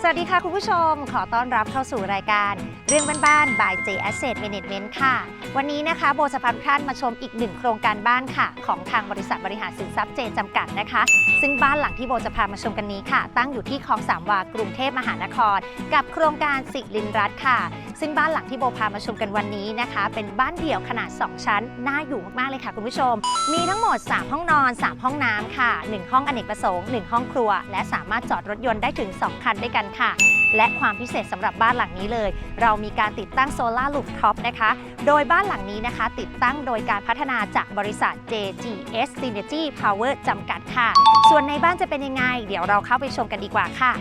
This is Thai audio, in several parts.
สวัสดีค่ะคุณผู้ชม ขอต้อนรับเข้าสู่รายการ เรื่องบ้านๆ by J Asset Management ค่ะ วันนี้นะคะโบจะพาท่านมาชมอีกหนึ่งโครงการบ้านค่ะ ของทางบริษัทบริหารสินทรัพย์เจจำกัดนะคะ ซึ่งบ้านหลังที่โบจะพามาชมกันนี้ค่ะ ตั้งอยู่ที่คลองสามวากรุงเทพมหานคร กับโครงการสิรินรัตน์ค่ะ ซึ่งบ้านหลังที่โบพามาชมกันวันนี้นะคะ เป็นบ้านเดี่ยวขนาด 2 ชั้นน่าอยู่มากๆเลยค่ะคุณผู้ชม มีทั้งหมด 3 ห้องนอน 3 ห้องน้ำค่ะ 1 ห้องอเนกประสงค์ 1 ห้องครัว และสามารถจอดรถยนต์ได้ถึง 2 คันด้วยกันค่ะ และความพิเศษสำหรับบ้านหลังนี้เลย เรามีการติดตั้งโซลาร์ลูฟท็อปนะคะ โดยบ้านหลังนี้นะคะ ติดตั้งโดยการพัฒนาจากบริษัท JGS Synergy Power จำกัดค่ะ ส่วนในบ้านจะเป็นยังไง เดี๋ยวเราเข้าไปชมกันดีกว่าค่ะ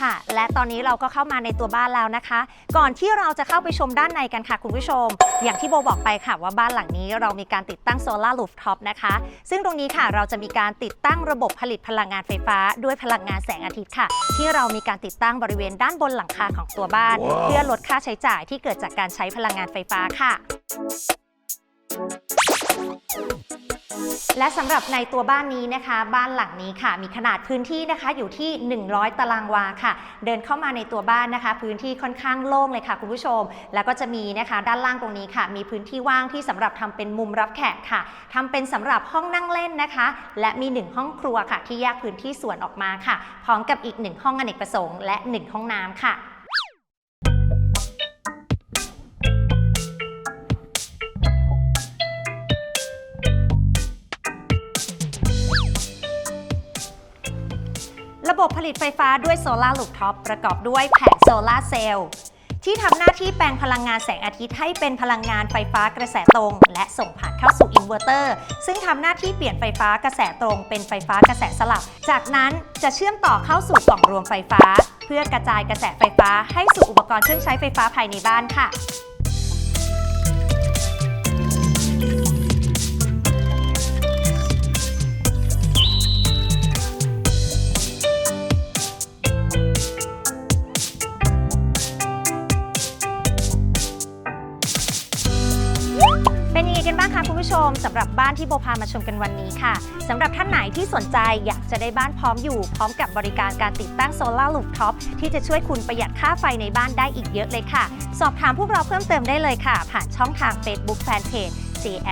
ค่ะ และตอนนี้เราก็เข้ามาในตัวบ้านแล้วนะคะ ก่อนที่เราจะเข้าไปชมด้านในกันค่ะคุณผู้ชม อย่างที่โบบอกไปค่ะว่าบ้านหลังนี้เรามีการติดตั้งโซลาร์ลูฟท็อปนะคะ ซึ่งตรงนี้ค่ะเราจะมีการติดตั้งระบบผลิตพลังงานไฟฟ้า ด้วยพลังงานแสงอาทิตย์ค่ะ ที่เรามีการติดตั้งบริเวณด้านบนหลังคาของตัวบ้าน เพื่อลดค่าใช้จ่ายที่เกิดจากการใช้พลังงานไฟฟ้าค่ะ และสำหรับในตัวบ้านนี้นะคะ บ้านหลังนี้ค่ะ มีขนาดพื้นที่นะคะอยู่ที่ 100 ตารางวาค่ะ เดินเข้ามาในตัวบ้านนะคะ พื้นที่ค่อนข้างโล่งเลยค่ะคุณผู้ชม แล้วก็จะมีนะคะด้านล่างตรงนี้ค่ะ มีพื้นที่ว่างที่สำหรับทำเป็นมุมรับแขกค่ะทำเป็นสำหรับห้องนั่งเล่นนะคะ และมี 1 ห้องครัวค่ะ ที่แยกพื้นที่ส่วนออกมาค่ะ พร้อมกับอีก 1 ห้องอเนกประสงค์และ 1 ห้องน้ำค่ะ ระบบผลิตไฟฟ้าด้วยโซลาร์ลูฟท็อปประกอบด้วยแผงโซลาร์เซลล์ที่ทำหน้าที่แปลงพลังงานแสงอาทิตย์ให้เป็นพลังงานไฟฟ้ากระแสตรง และส่งผ่านเข้าสู่อินเวอร์เตอร์ ซึ่งทำหน้าที่เปลี่ยนไฟฟ้ากระแสตรง เป็นไฟฟ้ากระแสสลับ จากนั้นจะเชื่อมต่อเข้าสู่กล่องรวมไฟฟ้า เพื่อกระจายกระแสไฟฟ้าให้สู่อุปกรณ์เครื่องใช้ไฟฟ้าภายในบ้านค่ะ ผู้ชมสำหรับบ้านที่โบพามาชมกันวันนี้ค่ะสำหรับท่านไหนที่สนใจอยากจะได้บ้านพร้อมอยู่ พร้อมกับบริการการติดตั้งโซลารูฟท็อปที่จะช่วยคุณประหยัดค่าไฟในบ้านได้อีกเยอะเลยค่ะ สอบถามพวกเราเพิ่มเติมได้เลยค่ะ ผ่านช่องทาง Facebook Fanpage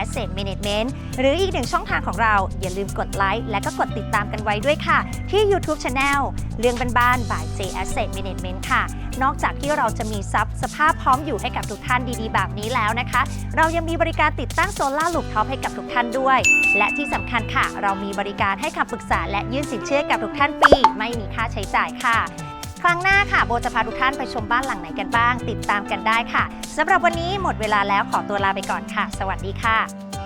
Asset Management หรืออีกหนึ่งช่องทางของเราอย่าลืมกดไลค์และก็กดติดตามกันไว้ด้วยค่ะ ที่ YouTube Channel เรื่องบ้านๆ by J Asset Management ค่ะ นอกจากที่เราจะมีซับสภาพพร้อมอยู่ให้กับทุกท่านดีๆ แบบนี้แล้วนะคะ เรายังมีบริการติดตั้งโซลาร์ลูฟท็อปให้กับทุกท่านด้วย และที่สำคัญค่ะ เรามีบริการให้คำปรึกษาและยื่นสินเชื่อกับทุกท่านฟรีไม่มีค่าใช้จ่ายค่ะ ครั้งหน้าค่ะโบจะพาทุกท่านไปชมบ้านหลังไหนกันบ้าง ติดตามกันได้ค่ะสำหรับวันนี้หมดเวลาแล้วขอตัวลาไปก่อนค่ะ สวัสดีค่ะ